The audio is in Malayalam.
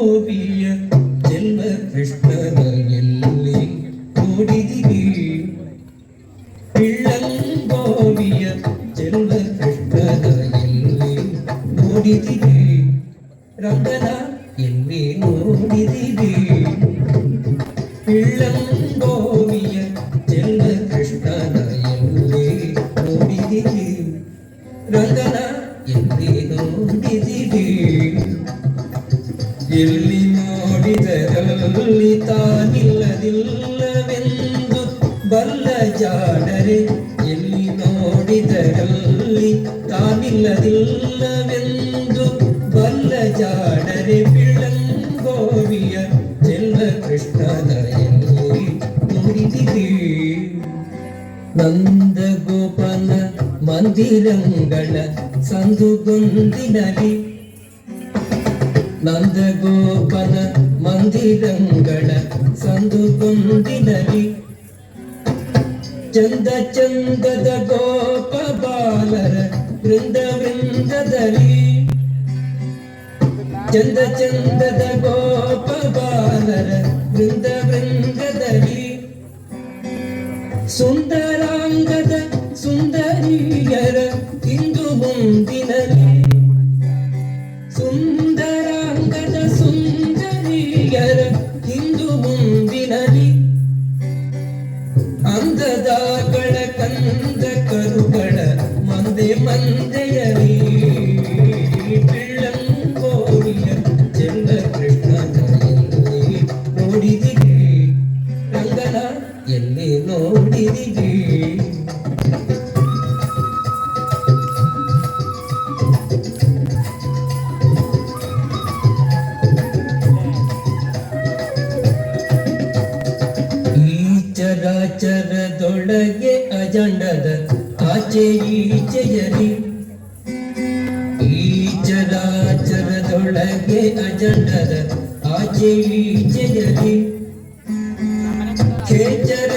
ഗോപിയ ജന്മ കൃഷ്ണനയല്ലേ ഓടിരി പിള്ളം ഗോപിയ ജന്മ കൃഷ്ണനയല്ലേ ഓടിരി രംഗന എന്നെ ഓടിരി പിള്ളം ഗോപിയ ജന്മ കൃഷ്ണനയല്ലേ ഓടിരി രംഗന എന്നെ ഓടിരി വിവരം തുള്ളി താനില്ലതില്ലവെന്തു ബല്ല ചാടരെ എല്ലി നോടിതരല്ലി താനില്ലതില്ലവെന്തു ബല്ല ചാടരെ പിള്ളങ്കോവിയ ചെല്ല കൃഷ്ണനയങ്കോയി നുടിതി നന്ദഗോപാല മന്ദിരങ്ങള സന്തുകൊന്തിനലി നന്ദഗോപാല ನಂದಗೋಪನ ಮಂದಿರಂಗಳ ಸಂದುಗೊಂದಿನಲಿ ಚಂದ ಚಂದದ ಗೋಪ ಬಾಲರ ವೃಂದ ವೃಂದದಲ್ಲಿ ಚಂದ ಚಂದದ ಗೋಪ ಬಾಲರ ವೃಂದ ವೃಂದದಲ್ಲಿ ಸುಂದರಾಂಗದ ಚರಾಚರದೊಳಗೆ ಅಜಂಡದ ಆಚೆ ಈಚೆಯಲಿ ಈ ಚರಾಚರದೊಳಗೆ ಅಜಂಡದ ಆಚೆ ಈಚೆಯಲಿ ಖೇಚರೇಂದ್ರನ